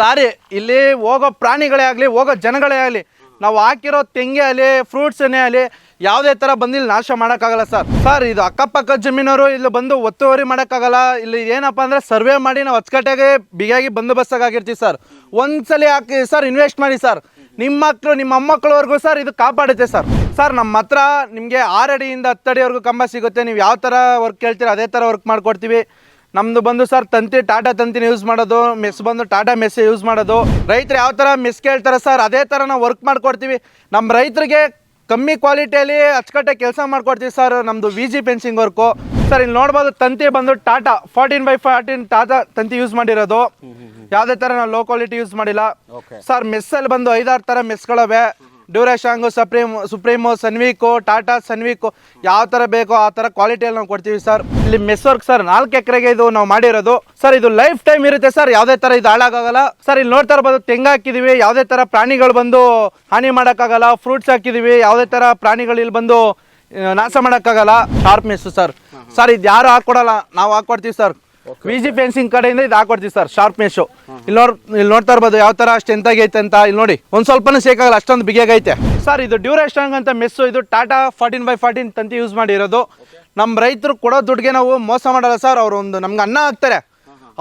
ದಾರಿ, ಇಲ್ಲಿ ಹೋಗೋ ಪ್ರಾಣಿಗಳೇ ಆಗಲಿ, ಹೋಗೋ ಜನಗಳೇ ಆಗಲಿ, ನಾವು ಹಾಕಿರೋ ತೆಂಗೆ ಆಗಲಿ ಫ್ರೂಟ್ಸನ್ನೇ ಆಗಲಿ, ಯಾವುದೇ ಥರ ಬಂದು ಇಲ್ಲಿ ನಾಶ ಮಾಡೋಕ್ಕಾಗಲ್ಲ ಸರ್. ಸರ್, ಇದು ಅಕ್ಕಪಕ್ಕ ಜಮೀನವರು ಇಲ್ಲಿ ಬಂದು ಒತ್ತುವರಿ ಮಾಡೋಕ್ಕಾಗಲ್ಲ. ಇಲ್ಲಿ ಏನಪ್ಪ ಅಂದರೆ ಸರ್ವೆ ಮಾಡಿ ನಾವು ಅಚ್ಚುಕಟ್ಟಾಗೆ ಬಿಗಿಯಾಗಿ ಬಂದೋಬಸ್ತಾಗಿ ಆಗಿರ್ತೀವಿ ಸರ್. ಒಂದ್ಸಲಿ ಹಾಕಿ ಸರ್ ಇನ್ವೆಸ್ಟ್ ಮಾಡಿ ಸರ್. ನಿಮ್ಮ ಮಕ್ಕಳು ನಿಮ್ಮ ಮೊಮ್ಮಕ್ಕಳವರೆಗೂ ಸರ್, ಇದು ಕಾಪಾಡುತ್ತೆ ಸರ್. ಸರ್, ನಮ್ಮ ಹತ್ರ ನಿಮಗೆ ಆರು ಅಡಿಯಿಂದ ಹತ್ತು ಅಡಿವರೆಗೂ ಕಂಬ ಸಿಗುತ್ತೆ. ನೀವು ಯಾವ ಥರ ವರ್ಕ್ ಕೇಳ್ತೀರ, ಅದೇ ಥರ ವರ್ಕ್ ಮಾಡ್ಕೊಡ್ತೀವಿ. ನಮ್ದು ಬಂದು ಸರ್ ತಂತಿ ಟಾಟಾ ತಂತಿನ ಯೂಸ್ ಮಾಡೋದು ಮೆಸ್ ಬಂದು ಟಾಟಾ ಮೆಸ್ ಯೂಸ್ ಮಾಡೋದು. ರೈತರು ಯಾವ ಥರ ಮೆಸ್ ಕೇಳ್ತಾರೆ ಸರ್ ಅದೇ ಥರ ನಾವು ವರ್ಕ್ ಮಾಡ್ಕೊಡ್ತೀವಿ. ನಮ್ಮ ರೈತರಿಗೆ ಕಮ್ಮಿ ಕ್ವಾಲಿಟಿಯಲ್ಲಿ ಅಚ್ಚುಕಟ್ಟೆ ಕೆಲಸ ಮಾಡ್ಕೊಡ್ತೀವಿ ಸರ್ ನಮ್ಮದು V G fencing work sir ಇಲ್ಲಿ ನೋಡ್ಬೋದು ತಂತಿ ಬಂದು Tata fourteen by fourteen Tata ತಂತಿ ಯೂಸ್ ಮಾಡಿರೋದು. ಯಾವುದೇ ಥರ ನಾವು ಲೋ ಕ್ವಾಲಿಟಿ ಯೂಸ್ ಮಾಡಿಲ್ಲ ಸರ್ ಮೆಸ್ಸಲ್ಲಿ ಬಂದು ಐದಾರು ಥರ ಮೆಸ್ಗಳವೆ. ಡ್ಯೂರಾಶಾಂಗು ಸಪ್ರೀಮ್ ಸುಪ್ರೀಮು ಸನ್ವೀಕು ಟಾಟಾ ಸನ್ವೀಕು ಯಾವ ಥರ ಬೇಕೋ ಆ ಥರ ಕ್ವಾಲಿಟಿಯಲ್ಲಿ ನಾವು ಕೊಡ್ತೀವಿ ಸರ್ ಇಲ್ಲಿ ಮೆಸ್ ವರ್ಕ್ ಸರ್ ನಾಲ್ಕು ಎಕರೆಗೆ ಇದು ನಾವು ಮಾಡಿರೋದು. ಸರ್ ಇದು ಲೈಫ್ ಟೈಮ್ ಇರುತ್ತೆ ಸರ್ ಯಾವುದೇ ಥರ ಇದು ಹಾಳಾಗಲ್ಲ. ಸರ್ ಇಲ್ಲಿ ನೋಡ್ತಾ ಇರ್ಬೋದು ತೆಂಗು ಹಾಕಿದೀವಿ. ಯಾವುದೇ ಥರ ಪ್ರಾಣಿಗಳು ಬಂದು ಹಾನಿ ಮಾಡೋಕ್ಕಾಗಲ್ಲ. ಫ್ರೂಟ್ಸ್ ಹಾಕಿದೀವಿ. ಯಾವುದೇ ಥರ ಪ್ರಾಣಿಗಳು ಇಲ್ಲಿ ಬಂದು ನಾಶ ಮಾಡೋಕ್ಕಾಗಲ್ಲ. ಶಾರ್ಪ್ ಮೆಸ್ಸು ಸರ್ ಸರ್ ಇದು ಯಾರು ಹಾಕ್ಕೊಡಲ್ಲ. ನಾವು ಹಾಕ್ಕೊಡ್ತೀವಿ ಸರ್ ವಿ ಜಿ ಫೆನ್ಸಿಂಗ್ ಕಡೆಯಿಂದ ಇದು ಹಾಕೊಡ್ತೀವಿ ಸರ್ ಶಾರ್ಪ್ ಮೆಶು ಇಲ್ಲಿ ನೋಡ್ ಇಲ್ಲಿ ನೋಡ್ತಾ ಇರ್ಬೋದು ಯಾವ ತರ ಸ್ಟ್ರೆಂತ್ ಆಗೈತೆ ಅಂತ. ಇಲ್ಲಿ ನೋಡಿ, ಒಂದ್ ಸ್ವಲ್ಪನೂ ಸೇಕಾಗಲ್ಲ ಅಷ್ಟೊಂದು ಬಿಗಿಯಾಗೈತೆ ಸರ್ ಇದು ಡ್ಯೂರೇಸ್ಟಾಂಗ್ ಅಂತ ಮೆಸ್ಸು ಇದು ಟಾಟಾ ಫಾರ್ಟೀನ್ ಬೈ ಫಾರ್ಟೀನ್ ತಂತಿ ಯೂಸ್ ಮಾಡಿರೋದು. ನಮ್ಮ ರೈತರು ಕೊಡೋ ದುಡ್ಡಿಗೆ ನಾವು ಮೋಸ ಮಾಡಲ್ಲ ಸರ್ ಅವ್ರು ಒಂದು ನಮ್ಗೆ ಅನ್ನ ಹಾಕ್ತಾರೆ.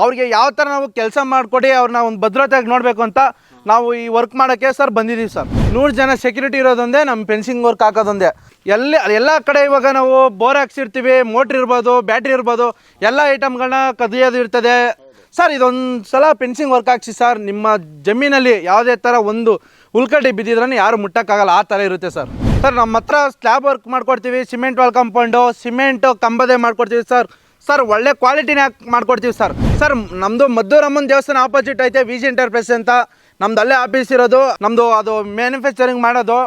ಅವ್ರಿಗೆ ಯಾವ ಥರ ನಾವು ಕೆಲಸ ಮಾಡಿಕೊಡಿ, ಅವ್ರನ್ನ ಒಂದು ಭದ್ರತೆಯಾಗಿ ನೋಡಬೇಕು ಅಂತ ನಾವು ಈ ವರ್ಕ್ ಮಾಡೋಕ್ಕೆ ಸರ್ ಬಂದಿದ್ದೀವಿ ಸರ್ ನೂರು ಜನ ಸೆಕ್ಯೂರಿಟಿ ಇರೋದೊಂದೇ ನಮ್ಮ ಫೆನ್ಸಿಂಗ್ ವರ್ಕ್ ಹಾಕೋದೊಂದೇ. ಎಲ್ಲಿ ಎಲ್ಲ ಕಡೆ ಇವಾಗ ನಾವು ಬೋರ್ ಹಾಕ್ಸಿರ್ತೀವಿ, ಮೋಟ್ರ್ ಇರ್ಬೋದು, ಬ್ಯಾಟ್ರಿ ಇರ್ಬೋದು, ಎಲ್ಲ ಐಟಮ್ಗಳನ್ನ ಕದಿಯೋದು ಇರ್ತದೆ. ಸರ್ ಇದೊಂದು ಸಲ ಫೆನ್ಸಿಂಗ್ ವರ್ಕ್ ಹಾಕ್ಸಿ ಸರ್, ನಿಮ್ಮ ಜಮೀನಲ್ಲಿ ಯಾವುದೇ ಥರ ಒಂದು ಉಳ್ಕಡ್ಡಿ ಬಿದ್ದಿದ್ರೆ ಯಾರು ಮುಟ್ಟಕ್ಕಾಗಲ್ಲ, ಆ ಥರ ಇರುತ್ತೆ ಸರ್. ಸರ್, ನಮ್ಮ ಹತ್ರ ಸ್ಲ್ಯಾಬ್ ವರ್ಕ್ ಮಾಡ್ಕೊಡ್ತೀವಿ ಸಿಮೆಂಟ್ ವಾಲ್ ಕಂಪೌಂಡು ಸಿಮೆಂಟು ಕಂಬದೆ ಮಾಡ್ಕೊಡ್ತೀವಿ ಸರ್. ಸರ್, ಒಳ್ಳೆ ಕ್ವಾಲಿಟಿನೇ ಮಾಡ್ಕೊಡ್ತೀವಿ ಸರ್. ಸರ್ ನಮ್ಮದು ಮದ್ದೂರಮ್ಮನ ದೇವಸ್ಥಾನ ಆಪೋಸಿಟ್ ಐತೆ ವಿ ಜಿ ಎಂಟರ್ಪ್ರೈಸ್ ಅಂತ. ನಮ್ದು ಅಲ್ಲೇ ಆಫೀಸ್ ಇರೋದು. ನಮ್ಮದು ಅದು ಮ್ಯಾನುಫ್ಯಾಕ್ಚರಿಂಗ್ ಮಾಡೋದು.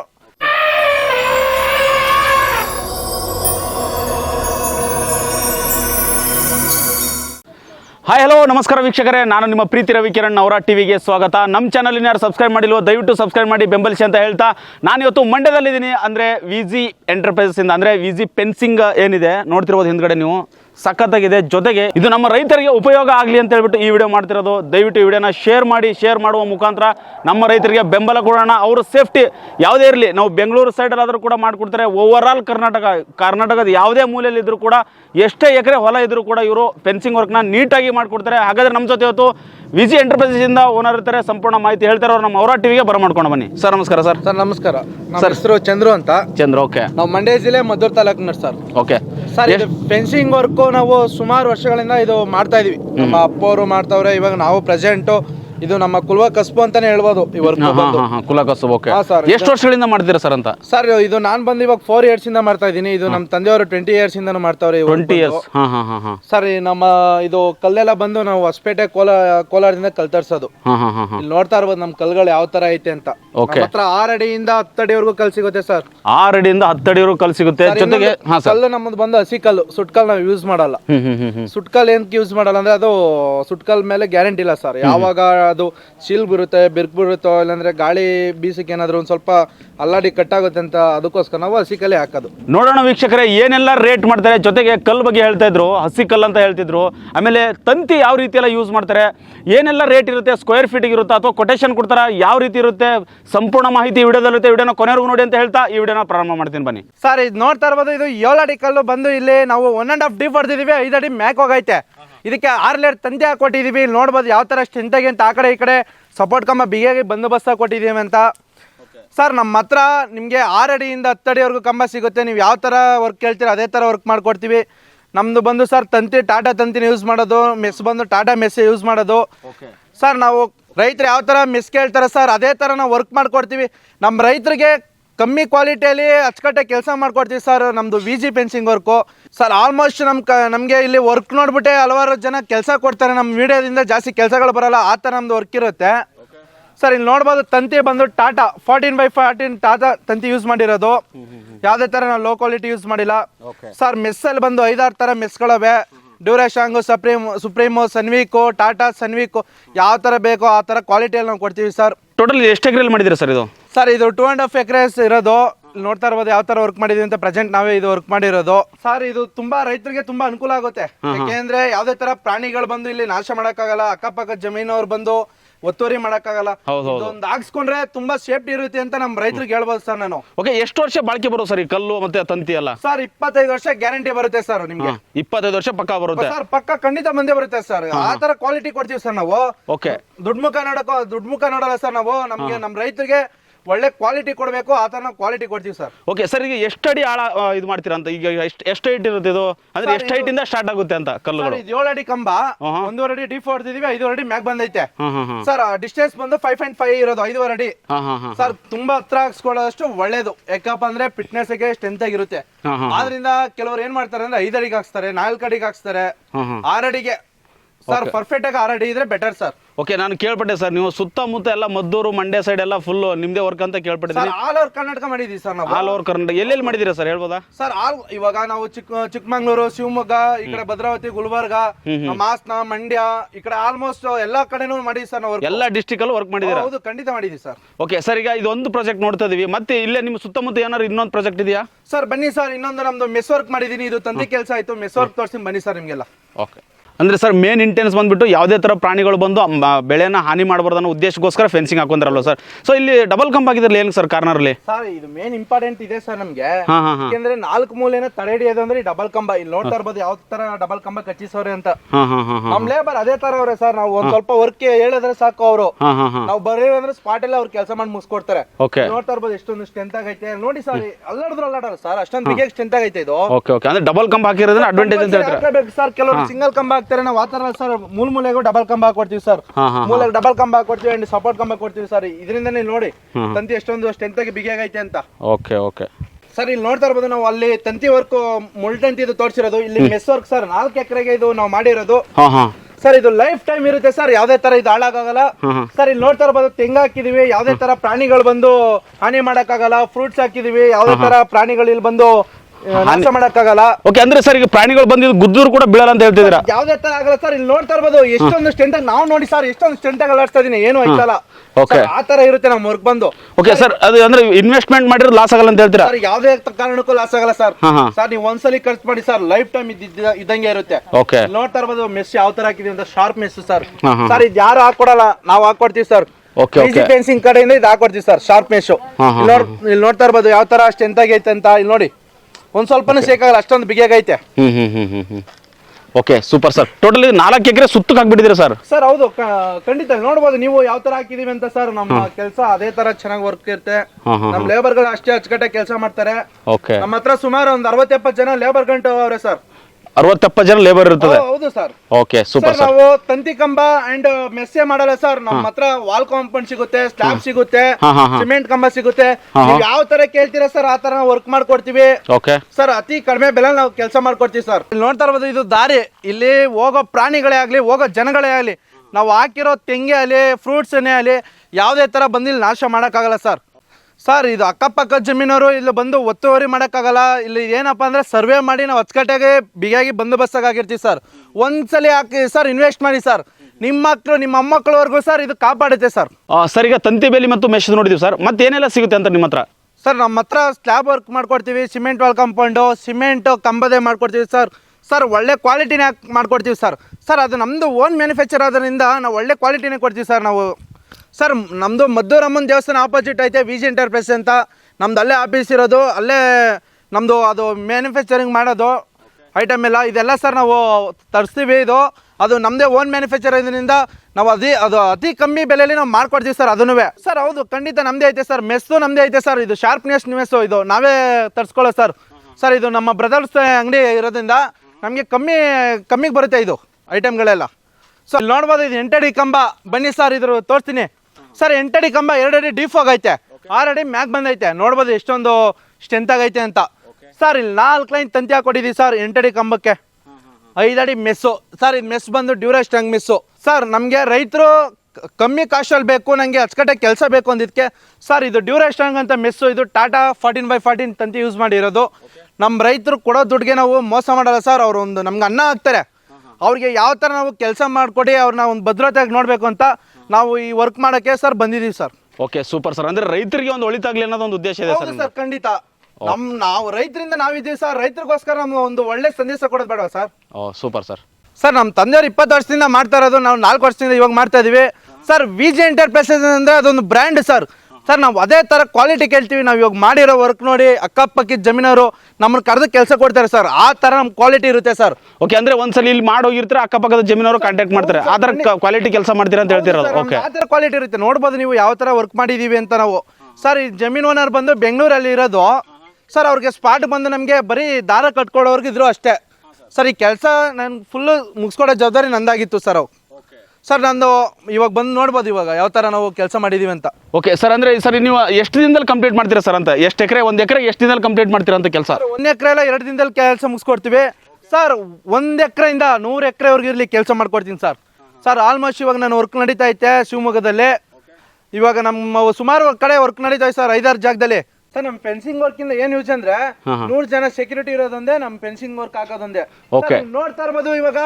ಹಾಯ್ ಹಲೋ ನಮಸ್ಕಾರ ವೀಕ್ಷಕರೇ. ನಾನು ನಿಮ್ಮ ಪ್ರೀತಿ ರವಿಕಿರಣ್ ಅವರ ಟಿವಿಗೆ ಸ್ವಾಗತ. ನಮ್ಮ ಚಾನಲಿನ ಯಾರು ಸಬ್ಸ್ಕ್ರೈಬ್ ಮಾಡಿಲ್ವೋ, ದಯವಿಟ್ಟು ಸಬ್ಸ್ಕ್ರೈಬ್ ಮಾಡಿ, ಬೆಂಬಲಿಸಿ ಅಂತ ಹೇಳ್ತಾ ನಾನು ಇವತ್ತು ಮಂಡ್ಯದಲ್ಲಿದ್ದೀನಿ. ಅಂದರೆ ವಿ ಜಿ ಎಂಟರ್ಪ್ರೈಸಸ್ಸಿಂದ ಅಂದರೆ ವಿ ಜಿ ಪೆನ್ಸಿಂಗ್ ಏನಿದೆ, ನೋಡ್ತಿರ್ಬೋದು ಹಿಂದ್ಗಡೆ ನೀವು. ಸಖತ್ತಾಗಿದೆ. ಜೊತೆಗೆ ಇದು ನಮ್ಮ ರೈತರಿಗೆ ಉಪಯೋಗ ಆಗಲಿ ಅಂತ ಹೇಳ್ಬಿಟ್ಟು ಈ ವಿಡಿಯೋ ಮಾಡ್ತಿರೋದು. ದಯವಿಟ್ಟು ಈ ವಿಡಿಯೋನ ಶೇರ್ ಮಾಡಿ ಶೇರ್ ಮಾಡುವ ಮುಖಾಂತರ ನಮ್ಮ ರೈತರಿಗೆ ಬೆಂಬಲ ಕೊಡೋಣ. ಅವರು ಸೇಫ್ಟಿ ಯಾವುದೇ ಇರಲಿ. ನಾವು ಬೆಂಗಳೂರು ಸೈಡಲ್ಲಾದರೂ ಕೂಡ ಮಾಡಿಕೊಡ್ತಾರೆ. ಓವರ್ ಆಲ್ ಕರ್ನಾಟಕ ಕರ್ನಾಟಕದ ಯಾವುದೇ ಮೂಲೆಯಲ್ಲಿ ಇದ್ರೂ ಕೂಡ ಎಷ್ಟೇ ಎಕರೆ ಹೊಲ ಇದ್ದರೂ ಕೂಡ ಇವರು ಫೆನ್ಸಿಂಗ್ ವರ್ಕ್ನ ನೀಟಾಗಿ ಮಾಡಿಕೊಡ್ತಾರೆ. ಹಾಗಾದ್ರೆ ನಮ್ಮ ಜೊತೆ ಇವತ್ತು ವಿಜಿ ಎಂಟರ್ಪ್ರೈಸಸ್ಸಿಂದ ಓನರ್ ಇರ್ತಾರೆ. ಸಂಪೂರ್ಣ ಮಾಹಿತಿ ಹೇಳ್ತಾರೆ. ಅವ್ರು ನಮ್ಮ ಅವರ ಟಿವಿಗೆ ಬರ ಮಾಡ್ಕೊಂಡು ಬನ್ನಿ. ಸರ್ ನಮಸ್ಕಾರ ಸರ್. ಸರ್ ನಮಸ್ಕಾರ. ಸರ್. ಹೆಸರು ಚಂದ್ರು ಅಂತ. ಚಂದ್ರ ಓಕೆ ನಾವು ಮಂಡ್ಯ ಜಿಲ್ಲೆ ಮದ್ದೂರು ತಾಲೂಕಿನ ಸರ್. ಓಕೆ ಸರ್ ಇದು ಫೆನ್ಸಿಂಗ್ ವರ್ಕು ನಾವು ಸುಮಾರು ವರ್ಷಗಳಿಂದ ಇದು ಮಾಡ್ತಾ ಇದೀವಿ. ನಮ್ಮ ಅಪ್ಪವರು ಮಾಡ್ತಾವ್ರೆ ಇವಾಗ ನಾವು ಪ್ರೆಸೆಂಟು ಇದು ನಮ್ಮ ಕುಲ್ವ ಕಸ್ಬು ಅಂತಾನೆ ಹೇಳ್ಬೋದು ಹಾಂ ಕುಲಕಸು ಓಕೆ ಹಾ, sir. ಎಷ್ಟು ವರ್ಷಗಳಿಂದ ಮಾಡ್ತೀರಾ ಸರ್ ಅಂತ? ಸರ್ ಇದು ನಾನ್ ಬಂದು ಇವಾಗ ಫೋರ್ ಇಯರ್ಸ್ ಇಂದ ಮಾಡ್ತಾ ಇದೀನಿ ಇದು ನಮ್ಮ ತಂದೆಯವರು ಟ್ವೆಂಟಿ ಇಯರ್ಸ್ ಇಂದ ಮಾಡ್ತಾವ್ರೆ ಈ work ಟ್ವೆಂಟಿ ಬಂದು. ಇಯರ್ಸ್ ಹಾಂ ಹಾಂ ಹಾಂ ಹಾಂ. ಸರ್ ಈ ನಮ್ಮ ಇದು ಕಲ್ಲೆಲ್ಲ ಬಂದು ನಾವು ಹೊಸಪೇಟೆ ಕೋಲಾರ ಕೋಲಾರದಿಂದ ಕಲ್ ತರ್ಸೋದು. ಹಾಂ ಹಾಂ ಹಾಂ ಹಾಂ. ಇಲ್ಲಿ ನೋಡ್ತಾ ಇರ್ಬೋದು ನಮ್ಮ ಕಲ್ಗಳು ಯಾವ ತರ ಐತೆ ಅಂತ. Okay. ನಮ್ಮ ಹತ್ರ ಆರ್ ಅಡಿಯಿಂದ ಹತ್ತು ಅಡಿವರೆಗೂ ಕಲ್ ಸಿಗುತ್ತೆ ಸರ್. ಆರು ಅಡಿಯಿಂದ ಹತ್ತು ಅಡಿವರೆಗೂ ಕಲ್ ಸಿಗುತ್ತೆ. ಜೊತೆಗೆ ಇನ್ನೊಂದು ಹಾಂ ಸರ್. ಕಲ್ಲು ನಮ್ಮದು ಬಂದು ಹಸಿ ಕಲ್ಲು. ಸುಟ್ಕಲ್ ನಾವು ಯೂಸ್ ಮಾಡಲ್ಲ. ಹ್ಞೂ ಹ್ಞೂ ಹ್ಞೂ ಹ್ಞೂ ಸುಟ್ಕಲ್ ಏನಕ್ಕೆ ಯೂಸ್ ಮಾಡಲ್ಲ ಅಂದ್ರೆ ಅದು ಸುಟ್ಕಲ್ ಮೇಲೆ ಗ್ಯಾರಂಟಿ ಇಲ್ಲ ಸರ್. ಯಾವಾಗ ಅದು ಸೀಲ್ ಬಿರುತ್ತೆ ಬಿರ್ಕ್ ಬರುತ್ತೋ ಇಲ್ಲಾಂದ್ರೆ ಗಾಳಿ ಬೀಸಕ್ಕೆ ಏನಾದರೂ ಒಂದು ಸ್ವಲ್ಪ ಅಲ್ಲಾಡಿ ಕಟ್ಟಾಗುತ್ತೆ ಅಂತ ಅದಕ್ಕೋಸ್ಕರ ನಾವು ಹಸಿ ಕಲ್ಲೇ ಹಾಕೋದು. ನೋಡೋಣ ವೀಕ್ಷಕರೇ ಏನೆಲ್ಲ ರೇಟ್ ಮಾಡ್ತಾರೆ? ಜೊತೆಗೆ ಕಲ್ಲು ಬಗ್ಗೆ ಹೇಳ್ತಾ ಇದ್ರು ಹಸಿ ಕಲ್ಲು ಅಂತ ಹೇಳ್ತಿದ್ರು. ಆಮೇಲೆ ತಂತಿ ಯಾವ ರೀತಿ ಎಲ್ಲ ಯೂಸ್ ಮಾಡ್ತಾರೆ? ಏನೆಲ್ಲ ರೇಟ್ ಇರುತ್ತೆ? ಸ್ಕ್ವೇರ್ ಫೀಟಿಗೆ ಇರುತ್ತಾ? ಅಥವಾ ಕೊಟೇಶನ್ ಕೊಡ್ತಾರ? ಯಾವ ರೀತಿ ಇರುತ್ತೆ? ಸಂಪೂರ್ಣ ಮಾಹಿತಿ ವಿಡಿಯೋದಲ್ಲಿರುತ್ತೆ ವಿಡಿಯೋನ ಕೊನೆವರೆಗೂ ನೋಡಿ ಅಂತ ಹೇಳ್ತಾ ಈ ವಿಡಿಯೋನ ಪ್ರಾರಂಭ ಮಾಡ್ತೀನಿ ಬನ್ನಿ. ಸರ್ ಇದು ನೋಡ್ತಾ ಇರ್ಬೋದು ಇದು ಏಳು ಅಡಿ ಕಲ್ಲು ಬಂದು ಇಲ್ಲಿ ನಾವು ಒನ್ ಆ್ಯಂಡ್ ಹಾಫ್ ಡಿ ಹೊಡೆದಿದ್ದೀವಿ ಐದು ಅಡಿ ಮ್ಯಾಕ್ ಹೋಗೈತೆ. ಇದಕ್ಕೆ ಆರ್ಲೇರ್ ತಂತಿ ಹಾಕೊಟ್ಟಿದ್ದೀವಿ ಇಲ್ಲಿ ನೋಡ್ಬೋದು ಯಾವ ಥರ ಸ್ಟ್ರೆಂತಾಗಿ ಅಂತ ಆ ಕಡೆ ಈ ಕಡೆ ಸಪೋರ್ಟ್ ಕಂಬ ಬಿಗಿಯಾಗಿ ಬಂದೋಬಸ್ತಾಗಿ ಕೊಟ್ಟಿದ್ದೀವಿ ಅಂತ. ಸರ್ ನಮ್ಮ ಹತ್ರ ನಿಮಗೆ ಆರು ಅಡಿಯಿಂದ ಹತ್ತು ಅಡಿವರೆಗೂ ಕಂಬ ಸಿಗುತ್ತೆ. ನೀವು ಯಾವ ಥರ ವರ್ಕ್ ಕೇಳ್ತೀರ ಅದೇ ಥರ ವರ್ಕ್ ಮಾಡಿಕೊಡ್ತೀವಿ. ನಮ್ಮದು ಬಂದು ಸರ್ ತಂತಿ ಟಾಟಾ ತಂತಿನ ಯೂಸ್ ಮಾಡೋದು ಮೆಸ್ ಬಂದು ಟಾಟಾ ಮೆಸ್ ಯೂಸ್ ಮಾಡೋದು. ಸರ್ ನಾವು ರೈತರು ಯಾವ ಥರ ಮೆಸ್ ಕೇಳ್ತಾರೆ ಸರ್ ಅದೇ ಥರ ನಾವು ವರ್ಕ್ ಮಾಡಿಕೊಡ್ತೀವಿ. ನಮ್ಮ ರೈತರಿಗೆ ಕಮ್ಮಿ ಕ್ವಾಲಿಟಿಯಲ್ಲಿ ಅಚ್ಚುಕಟ್ಟೆ ಕೆಲಸ ಮಾಡ್ಕೊಡ್ತೀವಿ ಸರ್ ನಮ್ಮದು V G fencing work sir almost ನಮ್ಮ ಕ ನಮಗೆ ಇಲ್ಲಿ ವರ್ಕ್ ನೋಡ್ಬಿಟ್ಟೆ ಹಲವಾರು ಜನ ಕೆಲಸ ಕೊಡ್ತಾರೆ ನಮ್ಮ ಮೀಡಿಯಾದಿಂದ ಜಾಸ್ತಿ ಕೆಲಸಗಳು ಬರಲ್ಲ ಆ ಥರ ನಮ್ಮದು ವರ್ಕ್ ಇರುತ್ತೆ. ಸರ್ ಇಲ್ಲಿ ನೋಡ್ಬೋದು ತಂತಿ ಬಂದು Tata fourteen by fourteen Tata ತಂತಿ ಯೂಸ್ ಮಾಡಿರೋದು. ಯಾವುದೇ ಥರ ನಾವು ಲೋ ಕ್ವಾಲಿಟಿ ಯೂಸ್ ಮಾಡಿಲ್ಲ. ಸರ್ ಮೆಸ್ಸಲ್ಲಿ ಬಂದು ಐದಾರು ಥರ ಮೆಸ್ಗಳವೆ ಡ್ಯೂರಾಶಾಂಗು ಸಪ್ರೀಮ್ ಸುಪ್ರೀಮು ಸನ್ವೀಕು ಟಾಟಾ ಸನ್ವೀಕು ಯಾವ ಥರ ಬೇಕೋ ಆ ಥರ ಕ್ವಾಲಿಟಿಯಲ್ಲಿ ನಾವು ಕೊಡ್ತೀವಿ ಸರ್. ಟೋಟಲ್ ಎಷ್ಟು ಎಗ್ರಿಲ್ ಮಾಡಿದ್ದೀರಾ ಸರ್ ಇದು? ಸರ್ ಇದು ಟೂ ಆ್ಯಂಡ್ ಹಾಫ್ ಎಕ್ರೆಸ್ ಇರೋದು. ನೋಡ್ತಾ ಇರ್ಬೋದು ಯಾವ ತರ ವರ್ಕ್ ಮಾಡಿದೀವಿ ಅಂತ ಪ್ರೆಸೆಂಟ್ ನಾವೇ ಇದು ವರ್ಕ್ ಮಾಡಿರೋದು. ಸರ್ ಇದು ತುಂಬಾ ರೈತರಿಗೆ ತುಂಬಾ ಅನುಕೂಲ ಆಗುತ್ತೆ. ಯಾಕೆಂದ್ರೆ ಯಾವ್ದೇ ತರ ಪ್ರಾಣಿಗಳು ಬಂದು ಇಲ್ಲಿ ನಾಶ ಮಾಡಕ್ಕಾಗಲ್ಲ ಅಕ್ಕಪಕ್ಕ ಜಮೀನವ್ರು ಬಂದು ಒತ್ತುವರಿ ಮಾಡಕ್ಕಾಗಲ್ಲ. ಇದೊಂದು ಹಾಕ್ಸ್ಕೊಂಡ್ರೆ ತುಂಬಾ ಸೇಫ್ಟಿ ಇರುತ್ತೆ ಅಂತ ನಮ್ ರೈತರಿಗೆ ಹೇಳ್ಬೋದು ಸರ್ ನಾನು. ಓಕೆ ಎಷ್ಟು ವರ್ಷ ಬಾಳಿಕೆ ಬರೋ ಸರ್ ಈ ಕಲ್ಲು ಮತ್ತೆ ತಂತಿ ಎಲ್ಲ? ಸರ್ ಇಪ್ಪತ್ತೈದು ವರ್ಷ ಗ್ಯಾರಂಟಿ ಬರುತ್ತೆ ಸರ್ ನಿಮ್ಗೆ. ಇಪ್ಪತ್ತೈದು ವರ್ಷ ಪಕ್ಕ ಬರುತ್ತೆ. ಸರ್ ಪಕ್ಕ ಖಂಡಿತ ಬಂದೇ ಬರುತ್ತೆ ಸರ್. ಆ ತರ ಕ್ವಾಲಿಟಿ ಕೊಡ್ತೀವಿ ಸರ್ ನಾವು. ಓಕೆ ದುಡ್ಡು ಮುಖ ದುಡ್ಮುಖ ದುಡ್ಡು ಮುಖ ನೋಡಲ್ಲ ಸರ್ ನಾವು. ನಮ್ಗೆ ನಮ್ ರೈತರಿಗೆ ಒಳ್ಳೆ ಕ್ವಾಲಿಟಿ ಕೊಡಬೇಕು ಆ ತರ ನಾವು ಕ್ವಾಲಿಟಿ ಕೊಡ್ತೀವಿ ಸರ್. ಓಕೆ ಸರ್ ಈಗ ಎಷ್ಟು ಅಡಿ ಆಳ ಆ, ಇದು ಮಾಡ್ತೀರಾ ಅಂತ? ಈಗ ಎಷ್ಟು ಎಷ್ಟು ಹೈಟ್ ಇರುತ್ತೆ ಇದು? ಅಂದ್ರೆ ಎಷ್ಟು ಇದು- ಸ್ಟಾರ್ಟ್ ಆಗುತ್ತೆ ಅಂತ ಸರ್ ಕಲ್ಲುಗಳು ಇದು ಏಳು ಅಡಿ ಕಂಬ ಆಹಾ. ಒಂದೂವರೆ ಅಡಿ ಡಿಫ್ ಹೊಡೆದಿದೀವಿ ಐದೂವರೆ ಅಡಿ ಮ್ಯಾಗ್ ಬಂದೈತೆ. ಹಾ ಹಾ ಹಾ. ಸರ್ ಡಿಸ್ಟೆನ್ಸ್ ಬಂದು ಫೈವ್ ಪಾಯಿಂಟ್ ಫೈವ್ ಇರೋದು ಐದೂವರೆ ಅಡಿ. ಹಾ ಹಾ ಹಾ ಸರ್ ತುಂಬಾ ಹತ್ರ ಹಾಕ್ಸ್ಕೊಳ್ಳೋದಷ್ಟು ಒಳ್ಳೇದು. ಯಾಕಪ್ಪ ಅಂದ್ರೆ ಫಿಟ್ನೆಸ್ಗೆ ಸ್ಟ್ರೆಂತ್ ಆಗಿರುತ್ತೆ. ಹಾ, ಹಾ, ಹಾ. ಆದ್ರಿಂದ ಕೆಲವರು ಏನ್ ಮಾಡ್ತಾರೆ ಅಂದ್ರೆ ಐದಡಿಗೆ ಹಾಕ್ಸ್ತಾರೆ ನಾಲ್ಕು ಅಡಿಗೆ ಹಾಕ್ಸ್ತಾರೆ ಹಾ, ಹಾ. ಆರು ಅಡಿಗೆ ಸರ್ ಪರ್ಫೆಕ್ಟ್ ಆಗಿ ಆರಡಿ ಇದ್ರೆ ಬೆಟರ್ ಸರ್ ಓಕೆ ನಾನು ಕೇಳ್ಪಟ್ಟೆ ಸರ್ ನೀವು ಸುತ್ತಮುತ್ತ ಎಲ್ಲ ಮದ್ದೂರು ಮಂಡ್ಯ ಸೈಡ್ ಎಲ್ಲ ಫುಲ್ ನಿಮ್ದೇ ವರ್ಕ್ ಅಂತ ಕೇಳ್ಪಟ್ಟಿದ್ದೀನಿ. ಆಲ್ ಓವರ್ ಕರ್ನಾಟಕ ಮಾಡಿದೀವಿ ಸರ್ ನಾವು. ಆಲ್ ಓವರ್ ಕರ್ನಾಟಕ ಎಲ್ಲೆಲ್ಲಿ ಮಾಡಿದೀರಾ ಸರ್ ಹೇಳ್ಬೋದಾ? ಸರ್ ಆಲ್ ಇವಾಗ ನಾವು ಚಿಕ್ಕ ಚಿಕ್ಕಮಂಗ್ಳೂರು ಶಿವಮೊಗ್ಗ ಈ ಕಡೆ ಭದ್ರಾವತಿ ಗುಲ್ಬರ್ಗ ಮಾಸ್ನ ಮಂಡ್ಯ ಈ ಕಡೆ ಆಲ್ಮೋಸ್ಟ್ ಎಲ್ಲಾ ಕಡೆನೂ ಮಾಡಿದ್ವಿ ಸರ್ ನಾವು. ಎಲ್ಲ ಡಿಸ್ಟಿಕ್ ಅಲ್ಲಿ ವರ್ಕ್ ಮಾಡಿದೀರಾ ಹೌದು ಖಂಡಿತ ಮಾಡಿದೀವಿ ಸರ್ ಓಕೆ ಸರ್ ಈಗ ಇದೊಂದು ಪ್ರಾಜೆಕ್ಟ್ ನೋಡ್ತಾ ಇದೀವಿ. ಮತ್ತೆ ಇಲ್ಲೇ ನಿಮ್ಮ ಸುತ್ತಮುತ್ತ ಏನಾದ್ರು ಇನ್ನೊಂದು ಪ್ರಾಜೆಕ್ಟ್ ಇದೆಯಾ? ಸರ್ ಬನ್ನಿ ಸರ್ ಇನ್ನೊಂದು ನಮ್ದು ಮೆಸ್ ವರ್ಕ್ ಮಾಡಿದೀನಿ ಇದು ತಂತಿ ಕೆಲಸ ಆಯ್ತು ಮೆಸ್ ವರ್ಕ್ ತೋರಿಸ್ತೀನಿ ಬನ್ನಿ ಸರ್ ನಿಮ್ಗೆಲ್ಲ. ಓಕೆ ಅಂದ್ರೆ ಸರ್ ಮೇನ್ ಇಂಟೆನ್ಸ್ ಬಂದ್ಬಿಟ್ಟು ಯಾವುದೇ ತರ ಪ್ರಾಣಿಗಳು ಬಂದು ಬೆಳೆನ ಹಾನಿ ಮಾಡಬಾರ್ದು ಅನ್ನೋ ಉದ್ದೇಶಕ್ಕೋಸ್ಕರ ಫೆನ್ಸಿಂಗ್ ಹಾಕೊಂಡ್ರಲ್ವ ಸರ್? ಸೊ ಇಲ್ಲಿ ಡಬಲ್ ಕಂಬ ಆಗಿದ್ರಲ್ಲ ಏನು ಸರ್ ಕಾರ್ನರ್ಲಿ ಸರ್ ಇದು ಮೇನ್ ಇಂಪಾರ್ಟೆಂಟ್ ಇದೆ ಸರ್ ನಮಗೆ. ಯಾಕಂದ್ರೆ ನಾಲ್ಕು ಮೂಲೆನ ತಡೆ ಹಿಡಿಯೋದು ಅಂದ್ರೆ ಡಬಲ್ ಕಂಬ ಇಲ್ಲಿ ನೋಡ್ತಾ ಇರ್ಬೋದು ಯಾವ ತರ ಡಬಲ್ ಕಂಬ ಕಚ್ಚಿಸೋರೆ ಅಂತ. ನಮ್ ಲೇಬರ್ ಅದೇ ತರ ಅವ್ರೆ ಸರ್ ನಾವು ಒಂದ್ ಸ್ವಲ್ಪ ವರ್ಕ್ ಹೇಳಿದ್ರೆ ಸಾಕು ಅವರು. ನಾವು ಬರೀ ಅಂದ್ರೆ ಸ್ಪಾಟ್ ಎಲ್ಲ ಅವ್ರು ಕೆಲಸ ಮಾಡಿ ಮುಗಿಸ್ಕೊಡ್ತಾರೆ. ಓಕೆ ನೋಡ್ತಾ ಇರ್ಬೋದು ಎಷ್ಟೊಂದು ಸ್ಟ್ರೆಂತ್ ಆಗೈತೆ. ನೋಡಿ ಸರ್ ಅಲ್ಲಾಡಿದ್ರು ಅಲ್ಲಾಡಲ್ಲ ಸರ್ ಅಷ್ಟೊಂದು ಬಿಗಿ ಸ್ಟ್ರೆಂತ್ ಆಗೈತೆ ಇದು. ಓಕೆ ಓಕೆ ಅಂದ್ರೆ ಡಬಲ್ ಕಂಬ ಹಾಕಿರೋದ್ರೆ ಅಡ್ವಾಂಟೇಜ್ ಅಂತ ಹೇಳ್ತಾರೆ? ಸರ್ ಕೆಲವರು ಸಿಂಗಲ್ ಕಂಬ ಹಾಕ್ತಾರೆ ನಾವು ಆತರ ಸರ್ ಮೂಲ ಮೂಲೆಗೂ ಡಬಲ್ ಕಂಬ ಹಾಕೊಡ್ತೀವಿ ಸರ್. ಹಾ ಹಾ ಮೂಲೆಗೆ ಡಬಲ್ ಕಂಬ ಹಾಕೊಡ್ತೀವಿ ಅಂಡ್ ಸಪೋರ್ಟ್ ಕಂಬ ಕೊಡ್ತೀವಿ ಸರ್. ಇದರಿಂದನೇ ನೋಡಿ ತಂತಿ ಎಷ್ಟೊಂದು ಸ್ಟ್ರೆಂತ್ ಆಗಿ ಬಿಗಿ ಆಗೈತೆ ಅಂತ. Okay okay. ಸರ್ ಇಲ್ಲಿ ನೋಡ್ತಾ ಇರ್ಬೋದು ನಾವು ಅಲ್ಲಿ ತಂತಿ ವರ್ಕ್ ಮುಳ್ ತಂತಿ ಇದು ತೋರಿಸಿರೋದು. ಇಲ್ಲಿ ಮೆಸ್ ವರ್ಕ್ ಸರ್ ನಾಲ್ಕು ಎಕರೆಗೆ ಇದು ನಾವು ಮಾಡಿರೋದು. ಹಾ ಹಾ. ಸರ್ ಇದು ಲೈಫ್ ಟೈಮ್ ಇರುತ್ತೆ ಸರ್ ಯಾವ್ದೇ ತರ ಇದು ಹಾಳಾಗಲ್ಲ ಸರ್ ಇಲ್ಲಿ ನೋಡ್ತಾ ಇರ್ಬೋದು ತೆಂಗ ಹಾಕಿದೀವಿ ಯಾವ್ದೇ ತರ ಪ್ರಾಣಿಗಳು ಬಂದು ಹಾನಿ ಮಾಡಕ್ಕಾಗಲ್ಲ ಫ್ರೂಟ್ಸ್ ಹಾಕಿದೀವಿ ಯಾವ್ದೇ ತರ ಪ್ರಾಣಿಗಳು ಇಲ್ಲಿ ಬಂದು ಆ, ನಾಶ ಮಾಡಕ್ಕಾಗಲ್ಲ. ಓಕೆ ಅಂದ್ರೆ ಸರ್ ಈಗ ಪ್ರಾಣಿಗಳು ಬಂದಿದ್ದು ಗುದ್ದೂರು ಕೂಡ ಬೀಳಲ್ಲ ಅಂತ ಹೇಳ್ತಿದ್ದೀರಾ? ಯಾವ್ದೇ ತರ ಆಗಲ್ಲ ಸರ್ ಇಲ್ಲಿ ನೋಡ್ತಾ ಇರ್ಬೋದು. ಎಷ್ಟೊಂದು ಸ್ಟೆಂಟ್ ನಾವು ನೋಡಿ ಸರ್ ಎಷ್ಟೊಂದು ಸ್ಟೆಂಟ್ ಅಲ್ಲಾಡ್ತಾ ಇದೀನಿ ಏನು ಆಯ್ತಲ್ಲ. Sir, ಆ ತರ ಇರುತ್ತೆ ನಮ್ಮ ವರ್ಕ್ ಬಂದು. ಓಕೆ ಸರ್ ಅದು ಅಂದ್ರೆ ಇನ್ವೆಸ್ಟ್ಮೆಂಟ್ ಮಾಡಿದ್ರೆ ಲಾಸ್ ಆಗಲ್ಲ ಅಂತ ಹೇಳ್ತೀರಾ? ಸರ್ ಯಾವ್ದೇ ಕಾರಣಕ್ಕೂ ಲಾಸ್ ಆಗಲ್ಲ ಸರ್ ಸರ್ ನೀವು ಒಂದ್ಸಲಿ ಖರ್ಚು ಮಾಡಿ ಸರ್ ಲೈಫ್ ಟೈಮ್ ಇದ್ದಂಗೆ ಇರುತ್ತೆ. ಓಕೆ ನೋಡ್ತಾ ಇರ್ಬೋದು ಮೆಸ್ ಯಾವ ತರ ಹಾಕಿದೀವಿ ಅಂತ ಶಾರ್ಪ್ ಮೆಸ್ ಸರ್. ಸರ್ ಇದು ಯಾರು ಹಾಕೊಡಲ್ಲ ನಾವು ಹಾಕೊಡ್ತೀವಿ ಸರ್. ಫೆನ್ಸಿಂಗ್ ಕಡೆಯಿಂದ ಇದು ಹಾಕೊಡ್ತೀವಿ ಸರ್ ಶಾರ್ಪ್ ಮೆಸ್ ಇಲ್ಲಿ ನೋಡ್ತಾ ಇರ್ಬೋದು ಯಾವ ತರ ಸ್ಟ್ರೆಂತ್ ಆಗೈತೆ ಅಂತ ಇಲ್ಲಿ ನೋಡಿ. ಒಂದ್ ಸ್ವಲ್ಪನೂ ಶೇಕಾಗಲ್ಲ ಅಷ್ಟೊಂದು ಬಿಗಿಯಾಗೈತೆ hmm okay super sir total ನಾಲ್ಕು ಎಕರೆ ಸುತ್ತಕ್ಕೆ ಹಾಕ್ಬಿಟ್ಟಿದ್ದೀರಾ ಸರ್ ಸರ್ ಹೌದು ಕ- ಖಂಡಿತ ನೋಡ್ಬೋದು ನೀವು ಯಾವ ತರ ಹಾಕಿದೀವಿ ಅಂತ ಸರ್ ನಮ್ಮ ಕೆಲಸ ಅದೇ ತರ ಚೆನ್ನಾಗಿ ವರ್ಕ್ ಇರುತ್ತೆ. ಹಾ, ಹಾ, ನಮ್ಮ ಲೇಬರ್ಗಳು ಅಷ್ಟೇ ಅಚ್ಚುಕಟ್ಟೆ ಕೆಲಸ ಮಾಡ್ತಾರೆ. ಓಕೆ ನಮ್ಮ ಹತ್ರ ಸುಮಾರು ಒಂದ್ ಅರವತ್ತೆಪ್ಪತ್ತು ಜನ ಲೇಬರ್ ಗಂಟು ಅವ್ರೆ ಸರ್ ಅರವತ್ತೆಪ್ಪತ್ತು ಜನ ಲೇಬರ್ ಇರ್ತದೆ. ಹೌದು sir. Okay super sir sir ನಾವು ತಂತಿ ಕಂಬ ಅಂಡ್ ಮೆಸ್ಸೆ ಮಾಡಲ್ಲ ಸರ್. ನಮ್ಮ ಹತ್ರ ವಾಲ್ ಕಾಂಪೌಂಡ್ ಸಿಗುತ್ತೆ ಸ್ಲಾಬ್ ಸಿಗುತ್ತೆ ಹಾ, ಹಾ, ಹಾ. ಸಿಮೆಂಟ್ ಕಂಬ ಸಿಗುತ್ತೆ. ನೀವು ಯಾವ ತರ ಕೇಳ್ತೀರಾ ಸರ್ ಆ ತರ ವರ್ಕ್ ಮಾಡ್ಕೊಡ್ತೀವಿ. ಓಕೆ ಸರ್ ಅತಿ ಕಡಿಮೆ ಬೆಲೆ ನಾವು ಕೆಲಸ ಮಾಡ್ಕೊಡ್ತೀವಿ ಸರ್. ಇಲ್ಲಿ ನೋಡ್ತಾ ಇರ್ಬೋದು ಇದು ದಾರಿ. ಇಲ್ಲಿ ಹೋಗೋ ಪ್ರಾಣಿಗಳೇ ಆಗ್ಲಿ ಹೋಗೋ ಜನಗಳೇ ಆಗ್ಲಿ ನಾವು ಹಾಕಿರೋ ತೆಂಗೆ ಆಗಲಿ ಫ್ರೂಟ್ಸ್ ಏನೇ ಆಗಲಿ ಯಾವುದೇ ತರ ಬಂದಿಲ್ಲಿ ನಾಶ ಮಾಡೋಕ್ಕಾಗಲ್ಲ ಸರ್. ಸರ್ ಇದು ಅಕ್ಕಪಕ್ಕ ಜಮೀನವರು ಇಲ್ಲಿ ಬಂದು ಒತ್ತುವರಿ ಮಾಡೋಕ್ಕಾಗಲ್ಲ. ಇಲ್ಲಿ ಏನಪ್ಪ ಅಂದರೆ ಸರ್ವೆ ಮಾಡಿ ನಾವು ಅಚ್ಚುಕಟ್ಟಾಗಿ ಬಿಗಿಯಾಗಿ ಬಂದೋಬಸ್ತಾಗಿ ಆಗಿರ್ತೀವಿ ಸರ್. ಒಂದ್ಸಲಿ ಹಾಕಿ ಸರ್ ಇನ್ವೆಸ್ಟ್ ಮಾಡಿ ಸರ್. ನಿಮ್ಮ ಮಕ್ಕಳು ನಿಮ್ಮ ಮೊಮ್ಮಕ್ಕಳವರೆಗೂ ಸರ್ ಇದು ಕಾಪಾಡುತ್ತೆ ಸರ್. ಸರ್ ಈಗ ತಂತಿ ಬೇಲಿ ಮತ್ತು ಮೆಷ್ ನೋಡಿದ್ದೀವಿ ಸರ್. ಮತ್ತೆ ಏನೆಲ್ಲ ಸಿಗುತ್ತೆ ಅಂತ ನಿಮ್ಮ ಹತ್ರ? ಸರ್ ನಮ್ಮ ಹತ್ರ ಸ್ಲ್ಯಾಬ್ ವರ್ಕ್ ಮಾಡ್ಕೊಡ್ತೀವಿ ಸಿಮೆಂಟ್ ವಾಲ್ ಕಾಂಪೌಂಡು ಸಿಮೆಂಟ್ ಕಂಬದೆ ಮಾಡ್ಕೊಡ್ತೀವಿ ಸರ್. ಸರ್ ಒಳ್ಳೆ ಕ್ವಾಲಿಟಿನೇ ಮಾಡ್ಕೊಡ್ತೀವಿ ಸರ್. ಸರ್ ಅದು ನಮ್ಮದು ಓನ್ ಮ್ಯಾನುಫ್ಯಾಕ್ಚರ್ ಆದ್ರಿಂದ ನಾವು ಒಳ್ಳೆ ಕ್ವಾಲಿಟಿನೇ ಕೊಡ್ತೀವಿ ಸರ್ ನಾವು. ಸರ್ ನಮ್ಮದು ಮದ್ದೂರಮ್ಮನ ದೇವಸ್ಥಾನ ಆಪೋಸಿಟ್ ಐತೆ ವಿ ಜಿ ಎಂಟರ್ಪ್ರೈಸ್ ಅಂತ. ನಮ್ದು ಅಲ್ಲೇ ಆಫೀಸ್ ಇರೋದು, ಅಲ್ಲೇ ನಮ್ಮದು ಅದು ಮ್ಯಾನುಫ್ಯಾಕ್ಚರಿಂಗ್ ಮಾಡೋದು ಐಟಮ್ ಎಲ್ಲ. ಇದೆಲ್ಲ ಸರ್ ನಾವು ತರಿಸ್ತೀವಿ ಇದು. ಅದು ನಮ್ಮದೇ ಓನ್ ಮ್ಯಾನುಫ್ಯಾಕ್ಚರ್ ಇದರಿಂದ ನಾವು ಅದಿ ಅದು ಅತಿ ಕಮ್ಮಿ ಬೆಲೆಯಲ್ಲಿ ನಾವು ಮಾಡ್ಕೊಡ್ತೀವಿ ಸರ್ ಅದನ್ನೂ. ಸರ್, ಹೌದು, ಖಂಡಿತ ನಮ್ಮದೇ ಐತೆ ಸರ್. ಮೆಸ್ಸು ನಮ್ಮದೇ ಐತೆ ಸರ್. ಇದು ಶಾರ್ಪ್ನೆಸ್ ಮೆಸ್ಸು ಇದು. ನಾವೇ ತರಿಸ್ಕೊಳ್ಳೋ ಸರ್. ಸರ್, ಇದು ನಮ್ಮ ಬ್ರದರ್ಸ್ ಅಂಗಡಿ ಇರೋದ್ರಿಂದ ನಮಗೆ ಕಮ್ಮಿ, ಕಮ್ಮಿಗೆ ಬರುತ್ತೆ ಇದು ಐಟಮ್ಗಳೆಲ್ಲ ಸೊ ಇಲ್ಲಿ ನೋಡ್ಬೋದು ಇದು ಎಂಟಡಿ ಕಂಬ. ಬನ್ನಿ ಸರ್ ಇದ್ರ ತೋರಿಸ್ತೀನಿ. ಸರ್ ಎಂಟಡಿ ಕಂಬ ಎರಡಡಿ ಡೀಫ್ ಆಗೈತೆ ಆರಡಿ ಮ್ಯಾಕ್ ಬಂದೈತೆ. ನೋಡ್ಬೋದು ಎಷ್ಟೊಂದು ಸ್ಟ್ರೆಂತ್ ಆಗೈತೆ ಅಂತ. ಸರ್ ಇಲ್ಲಿ ನಾಲ್ಕು ಲೈನ್ ತಂತಿ ಹಾಕೊಟ್ಟಿದ್ದೀವಿ ಸರ್ ಎಂಟಡಿ ಕಂಬಕ್ಕೆ. ಐದಡಿ ಮೆಸ್ಸು ಸರ್ ಇದು ಮೆಸ್ ಬಂದು ಡ್ಯೂರೆಸ್ಟ್ ಸ್ಟ್ರಾಂಗ್ ಮೆಸ್ಸು ಸರ್ ನಮಗೆ ರೈತರು ಕಮ್ಮಿ ಕಾಸ್ಟಲ್ಲಿ ಬೇಕು ನನಗೆ ಅಚ್ಚುಕಟ್ಟಾಗಿ ಕೆಲಸ ಬೇಕು ಅಂದಿದ್ದಕ್ಕೆ ಸರ್ ಇದು ಡ್ಯೂರೆಸ್ಟ್ ಹಂಗ್ ಅಂತ ಮೆಸ್ಸು ಇದು ಟಾಟಾ ಫಾರ್ಟೀನ್ ಬೈ ಫಾರ್ಟೀನ್ ತಂತಿ ಯೂಸ್ ಮಾಡಿರೋದು. ನಮ್ಮ ರೈತರು ಕೊಡೋ ದುಡ್ಡಿಗೆ ನಾವು ಮೋಸ ಮಾಡಲ್ಲ ಸರ್ ಅವರು ಒಂದು ನಮ್ಗೆ ಅನ್ನ ಹಾಕ್ತಾರೆ. ಅವ್ರಿಗೆ ಯಾವ ಥರ ನಾವು ಕೆಲಸ ಮಾಡಿಕೊಡಿ ಅವ್ರನ್ನ ಒಂದು ಭದ್ರತೆಯಾಗಿ ನೋಡಬೇಕು ಅಂತ ನಾವು ಈ ವರ್ಕ್ ಮಾಡೋಕ್ಕೆ ಸರ್ ಬಂದಿದ್ದೀವಿ ಸರ್ ಓಕೆ ಸೂಪರ್ ಸರ್ ಅಂದ್ರೆ ರೈತರಿಗೆ ಒಂದು ಒಳಿತಾಗ್ಲಿ ಅನ್ನೋದು ಒಂದು ಉದ್ದೇಶ ಇದೆ ಹೌದು ಸರ್ ಸರ್ ಖಂಡಿತ. ನಮ್ ನಾವು ರೈತರಿಂದ ನಾವಿದ್ದೀವಿ ಸರ್ ರೈತರಿಗೋಸ್ಕರ ನಮ್ಗೆ ಒಂದು ಒಳ್ಳೆ ಸಂದೇಶ ಕೊಡೋದು ಬೇಡ ಸರ್ ಓ ಸೂಪರ್ ಸರ್ ಸರ್ ನಮ್ಮ ತಂದೆಯವ್ರು ಇಪ್ಪತ್ತು ವರ್ಷದಿಂದ ಮಾಡ್ತಾ ಇರೋದು ನಾವು ನಾಲ್ಕು ವರ್ಷದಿಂದ ಇವಾಗ ಮಾಡ್ತಾ ಇದೀವಿ. ಸರ್ ವಿ ಜಿ ಎಂಟರ್ಪ್ರೈಸಸ್ ಅಂದರೆ ಅದೊಂದು ಬ್ರ್ಯಾಂಡ್ ಸರ್ ಸರ್ ನಾವು ಅದೇ ಥರ ಕ್ವಾಲಿಟಿ ಕೇಳ್ತೀವಿ. ನಾವು ಇವಾಗ ಮಾಡಿರೋ ವರ್ಕ್ ನೋಡಿ ಅಕ್ಕಪಕ್ಕದ ಜಮೀನವರು ನಮ್ಮನ್ನು ಕರೆದು ಕೆಲಸ ಕೊಡ್ತಾರೆ ಸರ್. ಆ ಥರ ನಮ್ಮ ಕ್ವಾಲಿಟಿ ಇರುತ್ತೆ ಸರ್. ಓಕೆ ಅಂದ್ರೆ ಸಲ ಇಲ್ಲಿ ಮಾಡೋಗಿರ್ತೀರ ಅಕ್ಕಪಕ್ಕದ ಜಮೀನವರು ಕಾಂಟ್ಯಾಕ್ಟ್ ಮಾಡ್ತಾರೆ. ಆ ಥರ ಕ್ವಾಲಿಟಿ ಕೆಲಸ ಮಾಡ್ತೀರಾ ಅಂತ ಹೇಳ್ತಿರೋದು. ಓಕೆ ಆ ಥರ ಕ್ವಾಲಿಟಿ ಇರುತ್ತೆ. ನೋಡ್ಬೋದು ನೀವು ಯಾವ ಥರ ವರ್ಕ್ ಮಾಡಿದ್ದೀವಿ ಅಂತ ನಾವು. ಸರ್ ಈ ಜಮೀನು ಓನರ್ ಬಂದು ಬೆಂಗಳೂರಲ್ಲಿ ಇರೋದು. ಸರ್ ಅವ್ರಿಗೆ ಸ್ಪಾಟ್ ಬಂದು ನಮಗೆ ಬರೀ ದಾರ ಕಟ್ಕೊಳ್ಳೋರ್ಗಿದ್ರು ಇದ್ರು ಅಷ್ಟೇ. ಸರ್ ಈ ಕೆಲಸ ನಾನು ಫುಲ್ಲು ಮುಗಿಸ್ಕೊಡೋ ಜವಾಬ್ದಾರಿ ನಂದಾಗಿತ್ತು ಸರ್ ಅವು. ಸರ್ ನಂದು ಇವಾಗ ಬಂದು ನೋಡ್ಬೋದು ಇವಾಗ ಯಾವ ಥರ ನಾವು ಕೆಲಸ ಮಾಡಿದ್ದೀವಿ ಅಂತ. ಓಕೆ ಸರ್ ಅಂದ್ರೆ ಸರ್ ನೀವು ಎಷ್ಟು ದಿನದಲ್ಲಿ ಕಂಪ್ಲೀಟ್ ಮಾಡ್ತೀರಾ ಸರ್ ಅಂತ? ಎಷ್ಟು ಎಕರೆ ಒಂದು ಎಕರೆ ಎಷ್ಟು ದಿನದಲ್ಲಿ ಕಂಪ್ಲೀಟ್ ಮಾಡ್ತೀರಾ ಅಂತ ಕೆಲಸ? ಒಂದು ಎಕರೆ ಎಲ್ಲ ಎರಡು ದಿನದಲ್ಲಿ ಕೆಲಸ ಮುಗಿಸ್ಕೊಡ್ತೀವಿ. ಸರ್ ಒಂದು ಎಕರೆಯಿಂದ ನೂರು ಎಕರೆವರೆಗೂ ಇರಲಿ ಕೆಲಸ ಮಾಡ್ಕೊಡ್ತೀನಿ ಸರ್. ಸರ್ ಆಲ್ಮೋಸ್ಟ್ ಇವಾಗ ನಾನು ವರ್ಕ್ ನಡೀತಾ ಐತೆ ಶಿವಮೊಗ್ಗದಲ್ಲಿ. ಇವಾಗ ನಮ್ಮ ಸುಮಾರು ಕಡೆ ವರ್ಕ್ ನಡೀತಾ ಸರ್ ಐದಾರು ಜಾಗದಲ್ಲಿ. ಸರ್ ನಮ್ಮ ಫೆನ್ಸಿಂಗ್ ವರ್ಕ್ ಇಂದ ಏನ್ ಯೂಸ್ ಅಂದ್ರೆ ನೂರು ಜನ ಸೆಕ್ಯೂರಿಟಿ ಇರೋದೊಂದೇ ನಮ್ಮ ಫೆನ್ಸಿಂಗ್ ವರ್ಕ್ ಹಾಕೋದೊಂದೇ Okay. ನೋಡ್ತಾ ಇರ್ಬೋದು ಇವಾಗ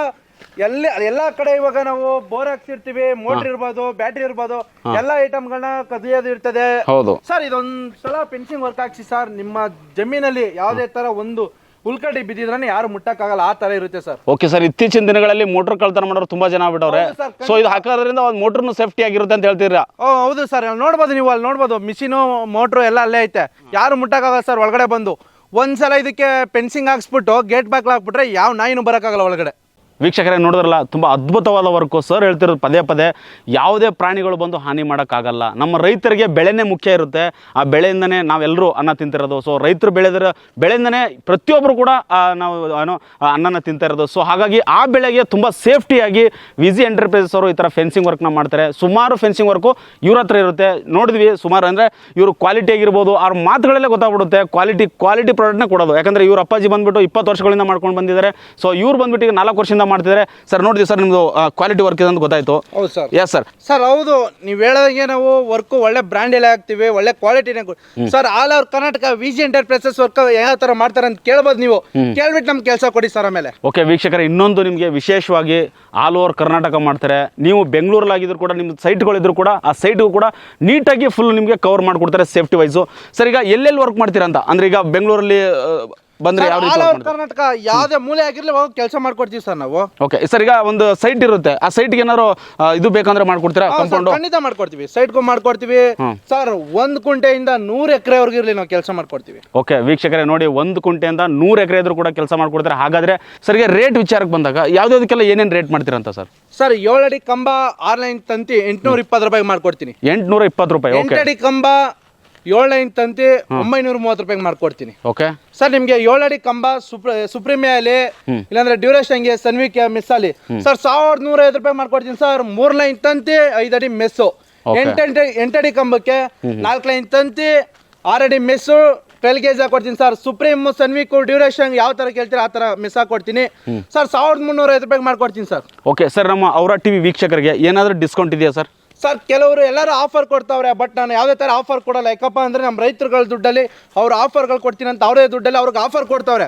ಎಲ್ಲಿ ಎಲ್ಲಾ ಕಡೆ ಇವಾಗ ನಾವು ಬೋರ್ ಹಾಕ್ಸಿರ್ತೀವಿ ಮೋಟರ್ ಇರ್ಬೋದು ಬ್ಯಾಟ್ರಿ ಇರ್ಬೋದು ಎಲ್ಲಾ ಐಟಮ್ಗಳನ್ನ ಕದಿಯೋದು ಇರ್ತದೆ. ಹೌದು. ಸರ್ ಇದೊಂದ್ ಸಲ ಫೆನ್ಸಿಂಗ್ ವರ್ಕ್ ಹಾಕ್ಸಿ ಸರ್ ನಿಮ್ಮ ಜಮೀನಲ್ಲಿ ಯಾವುದೇ ತರ ಒಂದು ಉಲ್ಕಡಿ ಬಿದ್ದಿದ್ರೆ ಯಾರು ಮುಟ್ಟಕ್ಕಾಗಲ್ಲ ಆ ತರ ಇರುತ್ತೆ ಸರ್ ಓಕೆ ಸರ್ ಇತ್ತೀಚಿನ ದಿನಗಳಲ್ಲಿ ಮೋಟರ್ ಕಳ್ತನ ಮಾಡೋರು ತುಂಬಾ ಜನ ಹೌದು sir, ಸೊ ಇದು ಹಾಕೋದ್ರಿಂದ ಒಂದು ಮೋಟರ್ ಸೇಫ್ಟಿ ಆಗಿರುತ್ತೆ ಅಂತ ಹೇಳ್ತೀರಾ ಓ ಹೌದು ಸರ್ ಅಲ್ಲಿ ನೋಡ್ಬೋದು ನೀವು ಅಲ್ಲಿ ನೋಡ್ಬೋದು. ಮಿಷಿನು ಮೋಟ್ರು ಎಲ್ಲ ಅಲ್ಲೇ ಐತೆ. ಯಾರು ಮುಟ್ಟಕ್ಕಾಗಲ್ಲ ಸರ್ ಒಳಗಡೆ ಬಂದು. ಒಂದ್ಸಲ ಇದಕ್ಕೆ ಫೆನ್ಸಿಂಗ್ ಹಾಕ್ಸ್ಬಿಟ್ಟು ಗೇಟ್ ಬ್ಯಾಕ್ ಹಾಕ್ಬಿಟ್ರೆ ಯಾವ ನಾಯಿನೂ ಬರೋಕ್ಕಾಗಲ್ಲ ಒಳಗಡೆ. ವೀಕ್ಷಕರೇ ನೋಡಿದ್ರಲ್ಲ, ತುಂಬ ಅದ್ಭುತವಾದ ವರ್ಕು ಸರ್ ಹೇಳ್ತಿರೋದು ಪದೇ ಪದೇ, ಯಾವುದೇ ಪ್ರಾಣಿಗಳು ಬಂದು ಹಾನಿ ಮಾಡೋಕ್ಕಾಗಲ್ಲ. ನಮ್ಮ ರೈತರಿಗೆ ಬೆಳೆನೇ ಮುಖ್ಯ ಇರುತ್ತೆ. ಆ ಬೆಳೆಯಿಂದನೇ ನಾವೆಲ್ಲರೂ ಅನ್ನ ತಿಂತಿರೋದು. ಸೊ ರೈತರು ಬೆಳೆದ್ರ, ಬೆಳೆಯಿಂದನೇ ಪ್ರತಿಯೊಬ್ಬರು ಕೂಡ ನಾವು, ಏನು ಅನ್ನನ ತಿಂತಾ ಇರೋದು ಸೊ ಹಾಗಾಗಿ ಆ ಬೆಳೆಗೆ ತುಂಬ ಸೇಫ್ಟಿಯಾಗಿ ವಿಜಿ ಎಂಟರ್ಪ್ರೈಸಸ್ ಅವರು ಈ ಥರ ಫೆನ್ಸಿಂಗ್ ವರ್ಕ್ನ ಮಾಡ್ತಾರೆ. ಸುಮಾರು ಫೆನ್ಸಿಂಗ್ ವರ್ಕು ಇವ್ರ ಹತ್ರ ಇರುತ್ತೆ. ನೋಡಿದ್ವಿ, ಸುಮಾರು ಅಂದರೆ ಇವರು ಕ್ವಾಲಿಟಿ ಆಗಿರ್ಬೋದು, ಅವ್ರ ಮಾತುಗಳಲ್ಲೇ ಗೊತ್ತಾಗ್ಬಿಡುತ್ತೆ. ಕ್ವಾಲಿಟಿ ಕ್ವಾಲಿಟಿ ಪ್ರಾಡಕ್ಟ್ನೇ ಕೊಡೋದು. ಯಾಕಂದರೆ ಇವ್ರ ಅಪ್ಪಾಜಿ ಬಂದ್ಬಿಟ್ಟು ಇಪ್ಪತ್ತು ವರ್ಷಗಳಿಂದ ಮಾಡ್ಕೊಂಡು ಬಂದಿದ್ದಾರೆ. ಸೊ ಇವ್ರು ಬಂದುಬಿಟ್ಟು ಈಗ ನಾಲ್ಕು ವರ್ಷದಿಂದ ಮಾಡ್ತಿದ್ದಾರೆ. ಸರ್ ನೋಡಿದ್ವಿ ಸರ್ ನಿಮ್ದು ಕ್ವಾಲಿಟಿ ವರ್ಕ್ ಇದೆ ಅಂತ ಗೊತ್ತಾಯ್ತು. ಹೌದು ಸರ್. ಎಸ್ ಸರ್ ಸರ್ ಹೌದು. ನೀವು ಹೇಳೋದಂಗೆ ನಾವು ವರ್ಕ್ ಒಳ್ಳೆ ಬ್ರಾಂಡ್ ಎಲ್ಲ ಹಾಕ್ತಿವಿ ಒಳ್ಳೆ ಕ್ವಾಲಿಟಿನೇ sir all over Karnataka VG enterprises work ಯಾವ ತರ ಮಾಡ್ತಾರೆ ಅಂತ ಕೇಳ್ಬೋದು ನೀವು. ಕೇಳ್ಬಿಟ್ಟು ನಮ್ಗೆ ಕೆಲಸ ಕೊಡಿ ಸರ್ ಆಮೇಲೆ. ಓಕೆ ವೀಕ್ಷಕರ ಇನ್ನೊಂದು ನಿಮಗೆ ವಿಶೇಷವಾಗಿ ಆಲ್ ಓವರ್ ಕರ್ನಾಟಕ ಮಾಡ್ತಾರೆ. ನೀವು ಬೆಂಗಳೂರಲ್ಲಾಗಿದ್ರು ಕೂಡ ನಿಮ್ಮ ಸೈಟ್ಗಳಿದ್ರು ಕೂಡ ಆ ಸೈಟ್ಗೂ ಕೂಡ ನೀಟಾಗಿ ಫುಲ್ ನಿಮಗೆ ಕವರ್ ಮಾಡಿಕೊಡ್ತಾರೆ ಸೇಫ್ಟಿ ವೈಸು ಸರ್ ಈಗ ಎಲ್ಲೆಲ್ಲಿ ವರ್ಕ್ ಮಾಡ್ತೀರಾ ಅಂತ? ಅಂದ್ರೆ ಈಗ ಬೆಂಗಳೂರಲ್ಲಿ ಬಂದ್ರೆ ಯಾವ ರೀತಿ ಆಲ್ work ಓವರ್ ಮಾಡ್ತೀರಾ? ಕರ್ನಾಟಕ ಯಾವ್ದೇ ಮೂಲೆ ಆಗಿರ್ಲಿ ಹೋಗಿ ಕೆಲಸ ಮಾಡ್ಕೊಡ್ತೀವಿ ಸರ್ ನಾವು. ಓಕೆ ಸರ್ ಈಗ ಒಂದು ಸೈಟ್ ಇರುತ್ತೆ. ಆ ಸೈಟ್ಗೆ ಏನಾದ್ರು ಆ, ಇದು ಬೇಕಂದ್ರೆ ಮಾಡ್ಕೊಡ್ತೀರಾ? ಹಾ, ಸರ್, ಕಂಪೌಂಡು ಖಂಡಿತ ಮಾಡ್ಕೊಡ್ತೀವಿ. ಸೈಟ್ಗೂ ಮಾಡ್ಕೊಡ್ತೀವಿ. ಸರ್ ಒಂದ್ ಕುಂಟೆಯಿಂದ ನೂರ್ ಎಕರೆವರೆಗೂ ಇರ್ಲಿ ನಾವು ಕೆಲಸ ಮಾಡ್ಕೊಡ್ತೀವಿ. ಓಕೆ ವೀಕ್ಷಕರೇ ನೋಡಿ ಒಂದು ಕುಂಟೆಯಿಂದ ನೂರು ಎಕರೆ ಇದ್ರೂ ಕೂಡ ಕೆಲಸ ಮಾಡ್ಕೊಡ್ತಾರೆ? ಹಾಗಾದ್ರೆ ಸರಿಗೆ ರೇಟ್ ವಿಚಾರಕ್ಕೆ ಬಂದಾಗ ಯಾವ್ದಾವ್ದಕ್ಕೆಲ್ಲ ಏನೇನ್ ರೇಟ್ ಮಾಡ್ತೀರಂತ ಸರ್ ಸರ್ ಏಳಡಿ ಕಂಬ ಆರ್ ಲೈನ್ ತಂತಿ ಎಂಟ್ನೂರ ಇಪ್ಪತ್ತು ರೂಪಾಯಿ ಮಾಡ್ಕೊಡ್ತೀನಿ. ಎಂಟುನೂರ ಇಪ್ಪತ್ತು ರೂಪಾಯಿ ಓಕೆ ಎಂಟಡಿ ಕಂಬ ಏಳು ಲೈನ್ ತಂತಿ ಒಂಬೈನೂರ ಮೂವತ್ತು ರೂಪಾಯಿಗೆ ಮಾಡ್ಕೊಡ್ತೀನಿ. ಓಕೆ. ಸರ್ ನಿಮ್ಗೆ ಏಳಡಿ ಕಂಬ ಸುಪ್ರ ಸುಪ್ರೀಮಿಯಾ ಅಲ್ಲಿ ಇಲ್ಲಾಂದ್ರೆ ಡ್ಯೂರೇಷನ್ಗೆ ಸನ್ವಿಕ್ ಮಿಸ್ ಅಲ್ಲಿ. ಸರ್ ಸಾವಿರದ ನೂರ ಐದು ರೂಪಾಯಿ ಮಾಡ್ಕೊಡ್ತೀನಿ ಸರ್. ಮೂರ್ ಲೈನ್ ತಂತಿ ಐದಡಿ ಮೆಸ್ಸು. ಎಂಟೆಂಟು ಎಂಟಡಿ ಕಂಬಕ್ಕೆ ನಾಲ್ಕು ಲೈನ್ ತಂತಿ ಆರಡಿ ಮೆಸ್ಸು ಟ್ವೆಲ್ ಕೆಜಿ ಹಾಕೊಡ್ತೀನಿ ಸರ್. ಸುಪ್ರೀಮ್ ಸನ್ವಿಕ್ ಡ್ಯೂರೇಷನ್ ಯಾವ ತರ ಕೇಳ್ತೀರಾ ಆ ತರ ಮಿಸ್ ಹಾಕೊಡ್ತೀನಿ ಸರ್ ಸಾವಿರದ ಮುನ್ನೂರ ಐದು ರೂಪಾಯಿಗೆ ಮಾಡ್ಕೊಡ್ತೀನಿ ಸರ್. ಓಕೆ. ಸರ್ ನಮ್ಮ ಅವರ ಟಿವಿ ವೀಕ್ಷಕರಿಗೆ ಏನಾದರೂ ಡಿಸ್ಕೌಂಟ್ ಇದೆಯಾ ಸರ್? ಸರ್ ಕೆಲವರು ಎಲ್ಲರೂ ಆಫರ್ ಕೊಡ್ತಾವ್ರೆ ಬಟ್ ನಾನು ಯಾವುದೇ ಥರ ಆಫರ್ ಕೊಡಲ್ಲ. ಯಾಕಪ್ಪ ಅಂದ್ರೆ ನಮ್ಮ ರೈತರುಗಳ ದುಡ್ಡಲ್ಲಿ ಅವ್ರು ಆಫರ್ಗಳು ಕೊಡ್ತೀನಿ ಅಂತ ಅವರೇ ದುಡ್ಡಲ್ಲಿ ಅವ್ರಿಗೆ ಆಫರ್ ಕೊಡ್ತಾವ್ರೆ.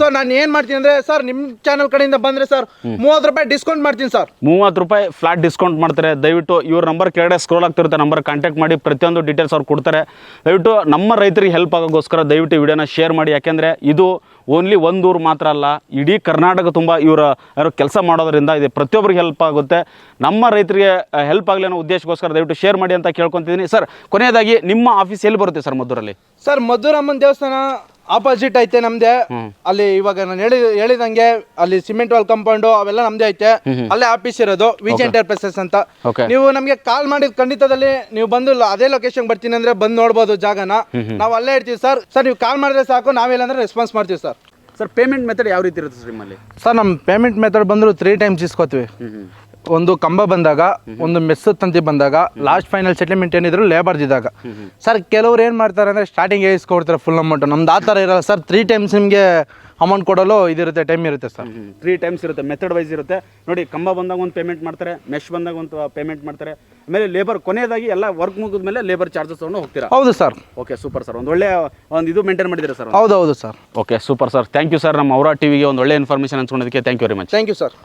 ಸೊ ನಾನು ಏನು ಮಾಡ್ತೀನಿ ಅಂದ್ರೆ ಸರ್ ನಿಮ್ಮ ಚಾನಲ್ ಕಡೆಯಿಂದ ಬಂದ್ರೆ ಸರ್ ಮೂವತ್ತು ರೂಪಾಯಿ ಡಿಸ್ಕೌಂಟ್ ಮಾಡ್ತೀನಿ ಸರ್ ಮೂವತ್ತು ರೂಪಾಯಿ ಫ್ಲಾಟ್ ಡಿಸ್ಕೌಂಟ್ ಮಾಡ್ತಾರೆ. ದಯವಿಟ್ಟು ಇವ್ರ ನಂಬರ್ ಕೆಳಗಡೆ ಸ್ಕ್ರೋಲ್ ಆಗ್ತಿರುತ್ತೆ ನಂಬರ್ ಕಾಂಟ್ಯಾಕ್ಟ್ ಮಾಡಿ ಪ್ರತಿಯೊಂದು ಡೀಟೇಲ್ಸ್ ಅವ್ರು ಕೊಡ್ತಾರೆ. ದಯವಿಟ್ಟು ನಮ್ಮ ರೈತರಿಗೆ ಹೆಲ್ಪ್ ಆಗೋಕ್ಕೋಸ್ಕರ ದಯವಿಟ್ಟು ವಿಡಿಯೋನ ಶೇರ್ ಮಾಡಿ. ಯಾಕೆಂದರೆ ಇದು ಓನ್ಲಿ ಒಂದು ಊರು ಮಾತ್ರ ಅಲ್ಲ, ಇಡೀ ಕರ್ನಾಟಕ ತುಂಬ ಇವರ, ಯಾರು ಕೆಲಸ ಮಾಡೋದ್ರಿಂದ ಇದು. ಪ್ರತಿಯೊಬ್ಬರಿಗೆ ಹೆಲ್ಪ್ ಆಗುತ್ತೆ. ನಮ್ಮ ರೈತರಿಗೆ ಹೆಲ್ಪ್ ಆಗಲಿ ಅನ್ನೋ ಉದ್ದೇಶಕ್ಕೋಸ್ಕರ ದಯವಿಟ್ಟು ಶೇರ್ ಮಾಡಿ ಅಂತ ಕೇಳ್ಕೊತಿದ್ದೀನಿ. ಸರ್ ಕೊನೆಯದಾಗಿ ನಿಮ್ಮ ಆಫೀಸ್ ಎಲ್ಲಿ ಬರುತ್ತೆ ಸರ್ ಮದ್ದೂರಲ್ಲಿ? ಸರ್ ಮಧುರಮ್ಮನ ದೇವಸ್ಥಾನ ಆಪೋಸಿಟ್ ಐತೆ ನಮ್ದೆ. ಅಲ್ಲಿ ಇವಾಗ ನಾನು ಹೇಳಿ ಹೇಳಿದಂಗೆ ಅಲ್ಲಿ ಸಿಮೆಂಟ್ ವಾಲ್ ಕಾಂಪೌಂಡ್ ಅವೆಲ್ಲ ನಮ್ದೇ ಐತೆ. ಅಲ್ಲೇ ಆಫೀಸ್ ಇರೋದು ವಿಜಯ್ ಎಂಟರ್ಪ್ರೈಸಸ್ ಅಂತ. ನೀವು ನಮಗೆ ಕಾಲ್ ಮಾಡಿದ ಖಂಡಿತದಲ್ಲಿ ನೀವು ಬಂದು ಅದೇ ಲೊಕೇಶನ್ ಬರ್ತೀನಿ ಅಂದ್ರೆ ಬಂದು ನೋಡ್ಬೋದು ಜಾಗನ. ನಾವು ಅಲ್ಲೇ ಇರ್ತೀವಿ ಸರ್ ಸರ್ ನೀವು ಕಾಲ್ ಮಾಡಿದ್ರೆ ಸಾಕು ನಾವೆಲ್ಲ ಅಂದ್ರೆ ರೆಸ್ಪಾನ್ಸ್ ಮಾಡ್ತೀವಿ ಸರ್ ಸರ್ ಪೇಮೆಂಟ್ ಮೆಥಡ್ ಯಾವ ರೀತಿ ಇರುತ್ತೆ ಸರ್ ನಿಮ್ಮಲ್ಲಿ? ಸರ್ ನಮ್ಮ ಪೇಮೆಂಟ್ ಮೆಥಡ್ ಬಂದ್ರು ತ್ರೀ ಟೈಮ್ಸ್ ಇಸ್ಕೋತೀವಿ. ಒಂದು ಕಂಬ ಬಂದಾಗ ಒಂದು ಮೆಸ್ಸು ತಂತಿ ಬಂದಾಗ ಲಾಸ್ಟ್ ಫೈನಲ್ ಸೆಟಲ್ಮೆಂಟ್ ಏನಿದ್ರು ಲೇಬರ್ ಇದ್ದಾಗ. ಸರ್ ಕೆಲವ್ರು ಏನು ಮಾಡ್ತಾರೆ ಅಂದರೆ ಸ್ಟಾರ್ಟಿಂಗ್ ಇಸ್ಕೊಡ್ತಾರೆ ಫುಲ್ ಅಮೌಂಟ್ ನಮ್ದು ಆ ಥರ ಇರಲ್ಲ ಸರ್ ತ್ರೀ ಟೈಮ್ಸ್ ನಿಮಗೆ ಅಮೌಂಟ್ ಕೊಡಲು ಇದಿರುತ್ತೆ ಟೈಮ್ ಇರುತ್ತೆ ಸರ್ ತ್ರೀ ಟೈಮ್ಸ್ ಇರುತ್ತೆ ಮೆಥಡ್ ವೈಸ್ ಇರುತ್ತೆ. ನೋಡಿ ಕಂಬ ಬಂದಾಗ ಒಂದು ಪೇಮೆಂಟ್ ಮಾಡ್ತಾರೆ ಮೆಶ್ ಬಂದಾಗ ಒಂದು ಪೇಮೆಂಟ್ ಮಾಡ್ತಾರೆ. ಆಮೇಲೆ ಲೇಬರ್ ಕೊನೆಯದಾಗಿ ಎಲ್ಲ ವರ್ಕ್ ಮುಗಿದ ಮೇಲೆ ಲೇಬರ್ ಚಾರ್ಜಸ್ ತಗೊಂಡು ಹೋಗ್ತೀರಾ? ಹೌದು ಸರ್ ಓಕೆ ಸೂಪರ್ ಸರ್ ಒಂದು ಒಳ್ಳೆ ಒಂದು ಇದು ಮೇಂಟೈನ್ ಮಾಡಿದಿರ ಸರ್ ಹೌದು ಹೌದು sir okay super sir thank you sir ನಮ್ಮ ಅವರ ಟಿವಿಗೆ ಒಂದು ಒಳ್ಳೆ information ಅನ್ಸ್ಕೊಂಡಿದ್ದಕ್ಕೆ thank you very much thank you sir